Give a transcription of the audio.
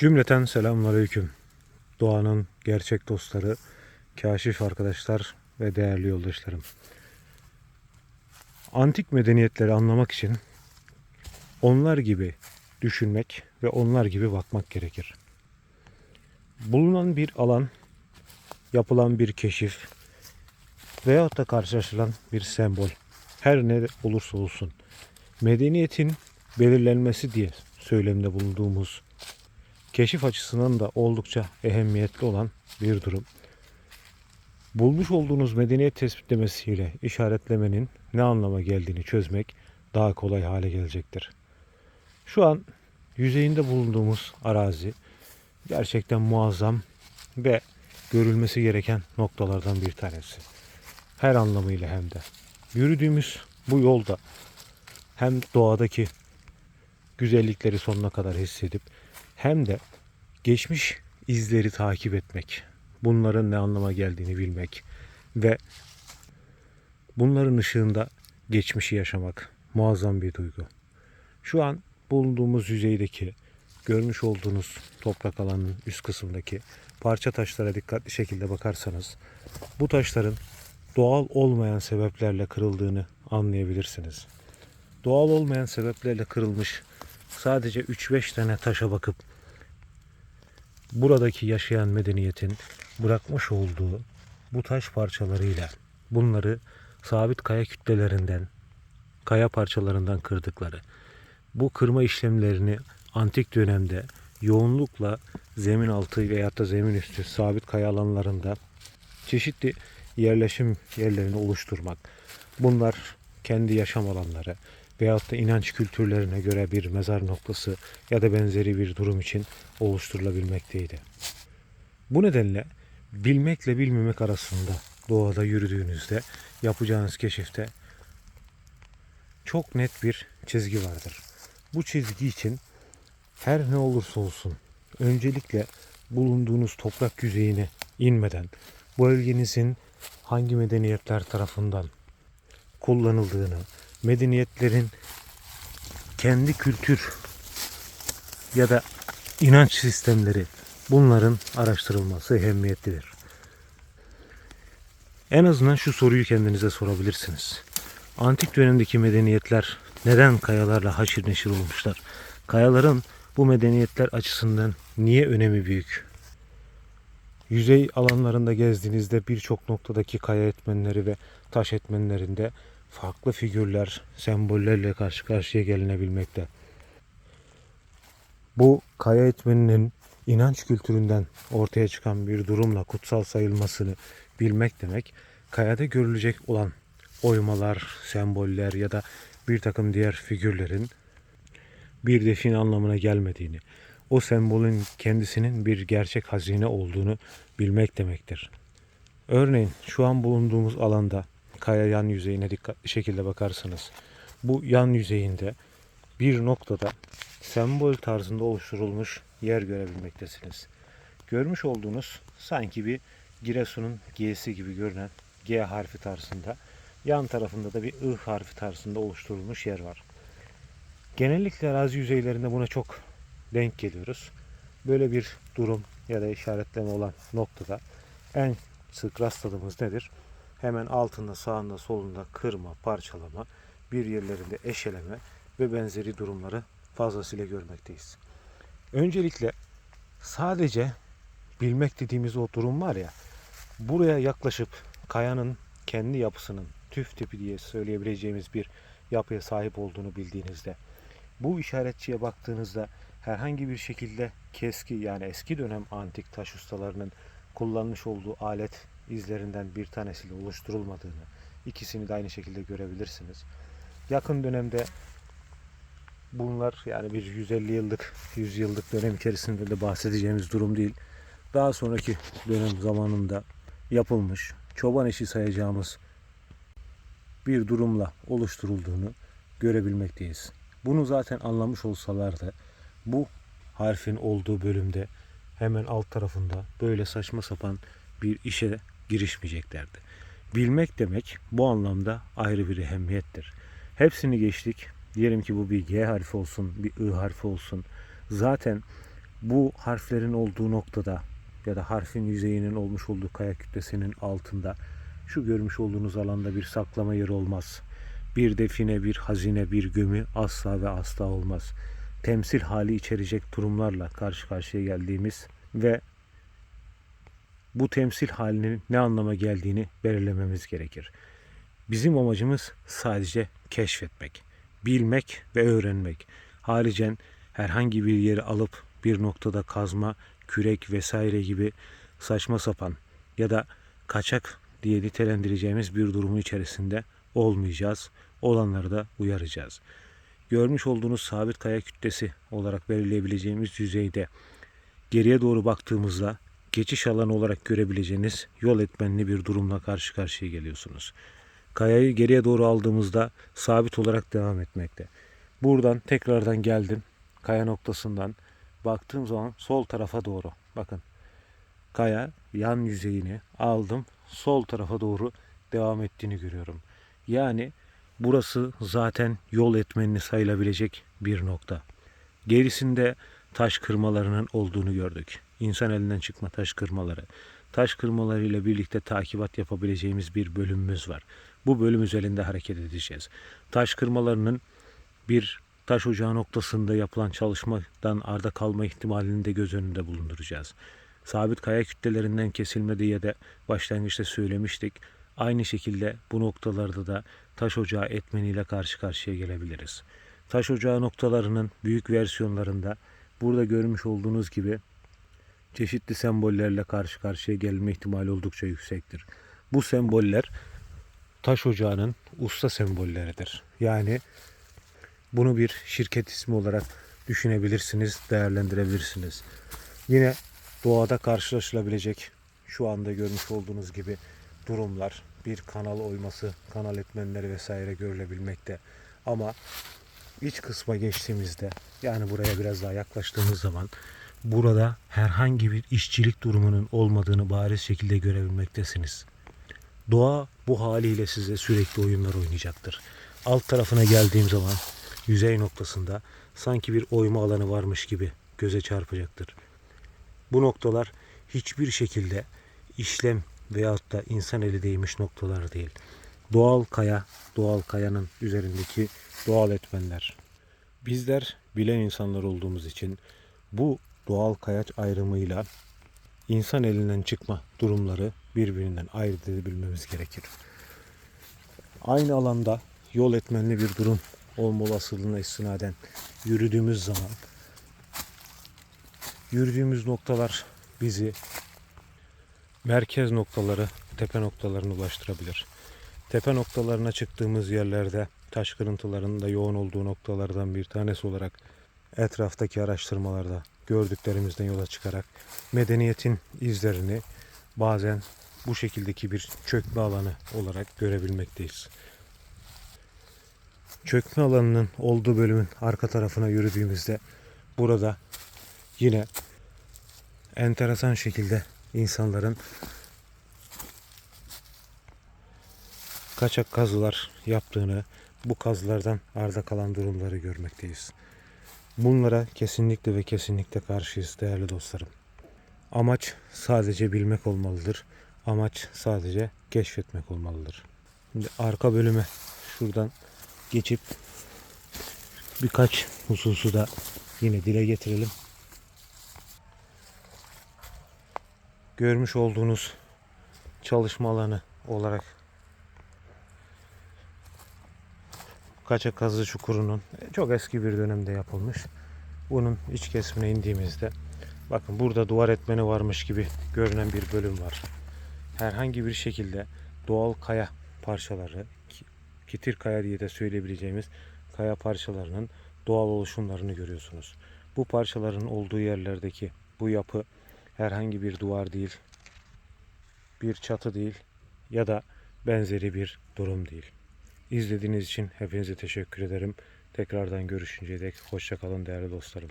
Cümleten selamünaleyküm. Doğanın gerçek dostları, kaşif arkadaşlar ve değerli yoldaşlarım. Antik medeniyetleri anlamak için onlar gibi düşünmek ve onlar gibi bakmak gerekir. Bulunan bir alan, yapılan bir keşif veyahut da karşılaşılan bir sembol her ne olursa olsun medeniyetin belirlenmesi diye söylemde bulunduğumuz keşif açısından da oldukça ehemmiyetli olan bir durum. Bulmuş olduğunuz medeniyet tespitlemesiyle işaretlemenin ne anlama geldiğini çözmek daha kolay hale gelecektir. Şu an yüzeyinde bulunduğumuz arazi gerçekten muazzam ve görülmesi gereken noktalardan bir tanesi. Her anlamıyla hem de. Yürüdüğümüz bu yolda hem doğadaki güzellikleri sonuna kadar hissedip hem de geçmiş izleri takip etmek, bunların ne anlama geldiğini bilmek ve bunların ışığında geçmişi yaşamak muazzam bir duygu. Şu an bulunduğumuz yüzeydeki görmüş olduğunuz toprak alanının üst kısmındaki parça taşlara dikkatli şekilde bakarsanız bu taşların doğal olmayan sebeplerle kırıldığını anlayabilirsiniz. Doğal olmayan sebeplerle kırılmış sadece 3-5 tane taşa bakıp buradaki yaşayan medeniyetin bırakmış olduğu bu taş parçalarıyla bunları sabit kaya kütlelerinden, kaya parçalarından kırdıkları, bu kırma işlemlerini antik dönemde yoğunlukla zemin altı veya da zemin üstü sabit kaya alanlarında çeşitli yerleşim yerlerini oluşturmak. Bunlar kendi yaşam alanları veyahut da inanç kültürlerine göre bir mezar noktası ya da benzeri bir durum için oluşturulabilmekteydi. Bu nedenle bilmekle bilmemek arasında doğada yürüdüğünüzde yapacağınız keşifte çok net bir çizgi vardır. Bu çizgi için her ne olursa olsun öncelikle bulunduğunuz toprak yüzeyine inmeden bölgenizin hangi medeniyetler tarafından kullanıldığını, medeniyetlerin kendi kültür ya da inanç sistemleri bunların araştırılması ehemmiyetlidir. En azından şu soruyu kendinize sorabilirsiniz. Antik dönemdeki medeniyetler neden kayalarla haşir neşir olmuşlar? Kayaların bu medeniyetler açısından niye önemi büyük? Yüzey alanlarında gezdiğinizde birçok noktadaki kaya etmenleri ve taş etmenlerinde farklı figürler, sembollerle karşı karşıya gelinebilmekte. Bu kaya etmeninin inanç kültüründen ortaya çıkan bir durumla kutsal sayılmasını bilmek demek, kayada görülecek olan oymalar, semboller ya da bir takım diğer figürlerin bir defin anlamına gelmediğini, o sembolün kendisinin bir gerçek hazine olduğunu bilmek demektir. Örneğin şu an bulunduğumuz alanda kaya yan yüzeyine dikkatli şekilde bakarsanız bu yan yüzeyinde bir noktada sembol tarzında oluşturulmuş yer görebilmektesiniz. Görmüş olduğunuz sanki bir Giresun'un G'si gibi görünen G harfi tarzında yan tarafında da bir I harfi tarzında oluşturulmuş yer var. Genellikle arazi yüzeylerinde buna çok denk geliyoruz. Böyle bir durum ya da işaretleme olan noktada en sık rastladığımız nedir? Hemen altında, sağında, solunda kırma, parçalama, bir yerlerinde eşeleme ve benzeri durumları fazlasıyla görmekteyiz. Öncelikle sadece bilmek dediğimiz o durum var ya, buraya yaklaşıp kayanın kendi yapısının tüf tipi diye söyleyebileceğimiz bir yapıya sahip olduğunu bildiğinizde, bu işaretçiye baktığınızda herhangi bir şekilde keski yani eski dönem antik taş ustalarının kullanmış olduğu alet izlerinden bir tanesiyle oluşturulmadığını, ikisini de aynı şekilde görebilirsiniz. Yakın dönemde bunlar yani bir 150 yıllık, 100 yıllık dönem içerisinde de bahsedeceğimiz durum değil. Daha sonraki dönem zamanında yapılmış, çoban işi sayacağımız bir durumla oluşturulduğunu görebilmekteyiz. Bunu zaten anlamış olsalar da bu harfin olduğu bölümde hemen alt tarafında böyle saçma sapan bir işe girişmeyeceklerdi. Bilmek demek bu anlamda ayrı bir ehemmiyettir. Hepsini geçtik. Diyelim ki bu bir G harfi olsun, bir I harfi olsun. Zaten Bu harflerin olduğu noktada ya da harfin yüzeyinin olmuş olduğu kaya kütlesinin altında şu görmüş olduğunuz alanda bir saklama yeri olmaz. Bir define, bir hazine, bir gömü asla ve asla olmaz. Temsil hali içerecek durumlarla karşı karşıya geldiğimiz ve bu temsil halinin ne anlama geldiğini belirlememiz gerekir. Bizim amacımız sadece keşfetmek, bilmek ve öğrenmek. Haricen herhangi bir yeri alıp bir noktada kazma, kürek vesaire gibi saçma sapan ya da kaçak diye nitelendireceğimiz bir durumun içerisinde olmayacağız. Olanları da uyaracağız. Görmüş olduğunuz sabit kaya kütlesi olarak belirleyebileceğimiz yüzeyde geriye doğru baktığımızda geçiş alanı olarak görebileceğiniz yol etmenli bir durumla karşı karşıya geliyorsunuz. Kayayı geriye doğru aldığımızda sabit olarak devam etmekte. Buradan tekrardan geldim. Kaya noktasından baktığım zaman sol tarafa doğru. Bakın. Kaya yan yüzeyini aldım. Sol tarafa doğru devam ettiğini görüyorum. Yani burası zaten yol etmenini sayılabilecek bir nokta. Gerisinde taş kırmalarının olduğunu gördük. İnsan elinden çıkma taş kırmaları. Taş kırmalarıyla birlikte takibat yapabileceğimiz bir bölümümüz var. Bu bölüm üzerinde hareket edeceğiz. Taş kırmalarının bir taş ocağı noktasında yapılan çalışmadan arda kalma ihtimalini de göz önünde bulunduracağız. Sabit kaya kütlelerinden kesilme diye de başlangıçta söylemiştik. Aynı şekilde bu noktalarda da taş ocağı etmeniyle karşı karşıya gelebiliriz. Taş ocağı noktalarının büyük versiyonlarında burada görmüş olduğunuz gibi çeşitli sembollerle karşı karşıya gelme ihtimali oldukça yüksektir. Bu semboller taş ocağının usta sembolleridir. Yani bunu bir şirket ismi olarak düşünebilirsiniz, değerlendirebilirsiniz. Yine doğada karşılaşılabilecek şu anda görmüş olduğunuz gibi durumlar, bir kanal oyması, kanal etmenleri vesaire görülebilmekte. Ama iç kısma geçtiğimizde yani buraya biraz daha yaklaştığımız zaman burada herhangi bir işçilik durumunun olmadığını bariz şekilde görebilmektesiniz. Doğa bu haliyle size sürekli oyunlar oynayacaktır. Alt tarafına geldiğim zaman yüzey noktasında sanki bir oyma alanı varmış gibi göze çarpacaktır. Bu noktalar hiçbir şekilde işlem veyahut da insan eli değmiş noktalar değil. Doğal kaya, doğal kayanın üzerindeki doğal etmenler. Bizler bilen insanlar olduğumuz için bu doğal kayaç ayrımıyla insan elinden çıkma durumları birbirinden ayırt edebilmemiz gerekir. Aynı alanda yol etmenli bir durum olma olasılığına istinaden yürüdüğümüz zaman yürüdüğümüz noktalar bizi merkez noktaları, tepe noktalarına ulaştırabilir. Tepe noktalarına çıktığımız yerlerde taş kırıntılarının da yoğun olduğu noktalardan bir tanesi olarak etraftaki araştırmalarda gördüklerimizden yola çıkarak medeniyetin izlerini bazen bu şekildeki bir çökme alanı olarak görebilmekteyiz. Çökme alanının olduğu bölümün arka tarafına yürüdüğümüzde burada yine enteresan şekilde insanların kaçak kazılar yaptığını, bu kazılardan arda kalan durumları görmekteyiz. Bunlara kesinlikle ve kesinlikle karşıyız değerli dostlarım. Amaç sadece bilmek olmalıdır. Amaç sadece keşfetmek olmalıdır. Şimdi arka bölüme şuradan geçip birkaç hususu da yine dile getirelim. Görmüş olduğunuz çalışma alanı olarak Kaçak Kazı Çukuru'nun çok eski bir dönemde yapılmış. Bunun iç kesimine indiğimizde bakın burada duvar etmeni varmış gibi görünen bir bölüm var. Herhangi bir şekilde doğal kaya parçaları, ki- kitir kaya diye de söyleyebileceğimiz kaya parçalarının doğal oluşumlarını görüyorsunuz. Bu parçaların olduğu yerlerdeki bu yapı herhangi bir duvar değil, bir çatı değil ya da benzeri bir durum değil. İzlediğiniz için hepinize teşekkür ederim. Tekrardan görüşünceye dek hoşça kalın değerli dostlarım.